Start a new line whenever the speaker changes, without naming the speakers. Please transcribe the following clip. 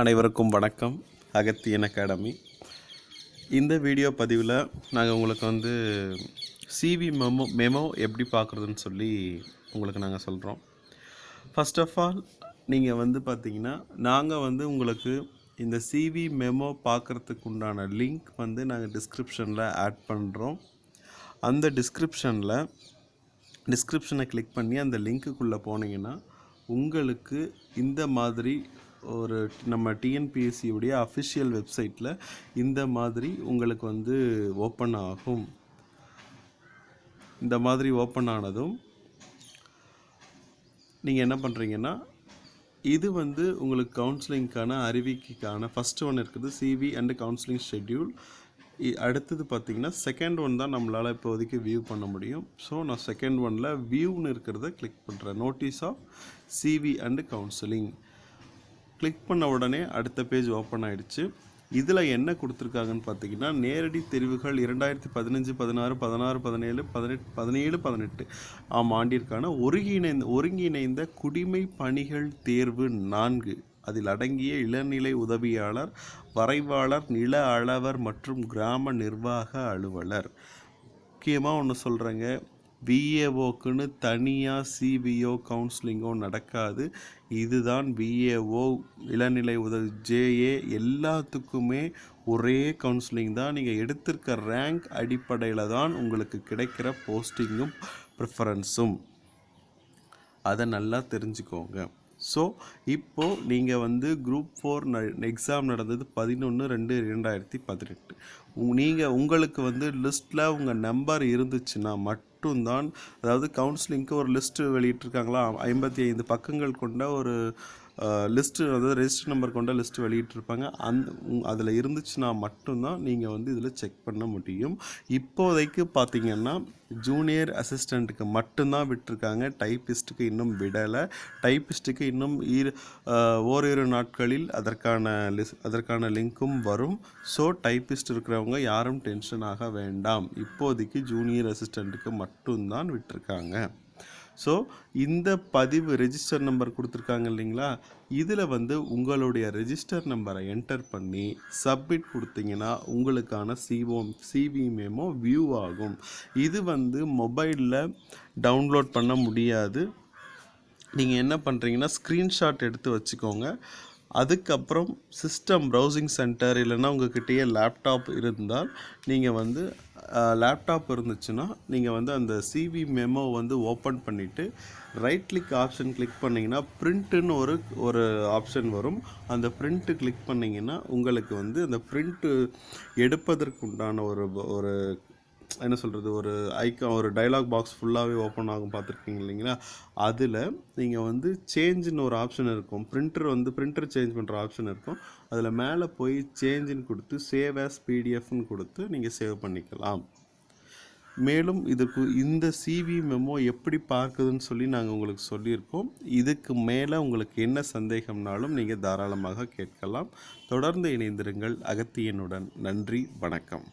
அனைவருக்கும் வணக்கம். அகத்தியன் அகாடமி. இந்த வீடியோ பதிவில் நாங்கள் உங்களுக்கு வந்து சிவி மெமோ மெமோ எப்படி பார்க்குறதுன்னு சொல்லி உங்களுக்கு நாங்கள் சொல்கிறோம் ஃபஸ்ட் ஆஃப் ஆல் நீங்கள் வந்து பார்த்தீங்கன்னா நாங்கள் வந்து உங்களுக்கு இந்த சிவி மெமோ பார்க்குறதுக்கு உண்டான லிங்க் வந்து நாங்கள் டிஸ்கிரிப்ஷனில் ஆட் பண்ணுறோம் அந்த டிஸ்கிரிப்ஷனில் டிஸ்கிரிப்ஷனை கிளிக் பண்ணி அந்த லிங்க்குள்ளே போனீங்கன்னா உங்களுக்கு இந்த மாதிரி ஒரு நம்ம டிஎன்பிஎஸ்சியுடைய அஃபிஷியல் வெப்சைட்டில் இந்த மாதிரி உங்களுக்கு வந்து ஓப்பன் ஆகும். இந்த மாதிரி ஓப்பன் ஆனதும் நீங்கள் என்ன பண்ணுறீங்கன்னா இது வந்து உங்களுக்கு கவுன்சிலிங்க்கான அறிவிக்கைக்கான ஃபஸ்ட்டு ஒன் இருக்குது C V and counselling schedule அடுத்தது பார்த்தீங்கன்னா செகண்ட் ஒன் தான் நம்மளால் இப்போதைக்கு வியூ பண்ண முடியும். ஸோ நான் செகண்ட் ஒனில் வியூன்னு இருக்கிறத கிளிக் பண்ணுறேன் notice of C V and counselling click பண்ண உடனே அடுத்த பேஜ் ஓப்பன் ஆகிடுச்சு இதில் என்ன கொடுத்துருக்காங்கன்னு பார்த்தீங்கன்னா நேரடி தெரிவுகள் இரண்டாயிரத்தி பதினஞ்சு பதினாறு பதினாறு பதினேழு பதினெட்டு பதினேழு பதினெட்டு. ஆம் ஆண்டிற்கான ஒருங்கிணைந்த ஒருங்கிணைந்த குடிமை பணிகள் தேர்வு நான்கு. அதில் அடங்கிய இளநிலை உதவியாளர் வரைவாளர் நில அளவர் மற்றும் கிராம நிர்வாக அலுவலர். முக்கியமாக ஒன்று சொல்கிறேங்க பிஏஓக்குன்னு தனியாக சிபிஓ கவுன்சிலிங்கோ நடக்காது. இதுதான் பிஏஓ இளநிலை உதவி ஜேஏ எல்லாத்துக்குமே ஒரே கவுன்சிலிங் தான். நீங்கள் எடுத்திருக்க ரேங்க் அடிப்படையில் தான் உங்களுக்கு கிடைக்கிற போஸ்டிங்கும் ப்ரிஃபரன்ஸும் அதை நல்லா தெரிஞ்சுக்கோங்க. ஸோ இப்போது நீங்கள் வந்து குரூப் ஃபோர் ந எக்ஸாம் நடந்தது பதினொன்று ரெண்டு இரண்டாயிரத்தி பதினெட்டு. நீங்கள் உங்களுக்கு வந்து லிஸ்ட்டில் உங்கள் நம்பர் இருந்துச்சுன்னா மட்டும்தான். அதாவது கவுன்சிலிங்க்கு ஒரு லிஸ்ட்டு வெளியிட்டிருக்காங்களா? ஐம்பத்தி ஐந்து பக்கங்கள் கொண்ட ஒரு லிஸ்ட்டு அதாவது ரெஜிஸ்டர் நம்பர் கொண்ட லிஸ்ட்டு வெளியிட்டிருப்பாங்க. அந் அதில் இருந்துச்சுன்னா மட்டும்தான் நீங்கள் வந்து இதில் செக் பண்ண முடியும். இப்போதைக்கு பார்த்தீங்கன்னா ஜூனியர் அசிஸ்டண்ட்டுக்கு மட்டும்தான் விட்டுருக்காங்க. டைப்பிஸ்ட்டுக்கு இன்னும் விடலை. டைப்பிஸ்ட்டுக்கு இன்னும் இரு ஓரிரு நாட்களில் அதற்கான லிஸ் அதற்கான லிங்க்கும் வரும். ஸோ டைப்பிஸ்ட் இருக்கிறவங்க யாரும் டென்ஷன் ஆக வேண்டாம். இப்போதைக்கு ஜூனியர் அசிஸ்டண்ட்டுக்கு மட்டும்தான் விட்டுருக்காங்க. ஸோ இந்த பதிவு ரெஜிஸ்டர் நம்பர் கொடுத்துருக்காங்க இல்லைங்களா? இதில் வந்து உங்களுடைய ரெஜிஸ்டர் நம்பரை என்டர் பண்ணி சப்மிட் கொடுத்தீங்கன்னா உங்களுக்கான சிஓ சிவி மேமோ வியூ ஆகும். இது வந்து மொபைலில் டவுன்லோட் பண்ண முடியாது. நீங்கள் என்ன பண்ணுறீங்கன்னா ஸ்க்ரீன்ஷாட் எடுத்து வச்சுக்கோங்க. அதுக்கப்புறம் சிஸ்டம் ப்ரௌசிங் சென்டர் இல்லைன்னா உங்ககிட்டயே லேப்டாப் இருந்தால் நீங்கள் வந்து லேப்டாப் இருந்துச்சுன்னா நீங்கள் வந்து அந்த சிவி மெமோ வந்து ஓப்பன் பண்ணிவிட்டு ரைட் கிளிக் ஆப்ஷன் கிளிக் பண்ணிங்கன்னா பிரிண்ட்டுன்னு ஒரு ஒரு ஆப்ஷன் வரும். அந்த பிரிண்ட்டு கிளிக் பண்ணிங்கன்னா உங்களுக்கு வந்து அந்த பிரிண்ட்டு எடுப்பதற்குண்டான ஒரு ஒரு என்ன சொல்கிறது ஒரு ஐக்கா ஒரு டைலாக் பாக்ஸ் ஃபுல்லாகவே ஓப்பன் ஆகும் பார்த்துருக்கீங்க இல்லைங்களா? அதில் நீங்கள் வந்து சேஞ்சுன்னு ஒரு ஆப்ஷன் இருக்கும். பிரிண்டர் வந்து பிரிண்டர் சேஞ்ச் பண்ணுற ஆப்ஷன் இருக்கும். அதில் மேலே போய் சேஞ்சுன்னு கொடுத்து சேவ் ஆஸ் பிடிஎஃப்னு கொடுத்து நீங்கள் சேவ் பண்ணிக்கலாம். மேலும் இதுக்கு இந்த சிவி மெமோ எப்படி பார்க்குதுன்னு சொல்லி நாங்கள் உங்களுக்கு சொல்லியிருக்கோம். இதுக்கு மேலே உங்களுக்கு என்ன சந்தேகம்னாலும் நீங்கள் தாராளமாக கேட்கலாம். தொடர்ந்து இணைந்திருங்கள் அகத்தியனுடன். நன்றி வணக்கம்.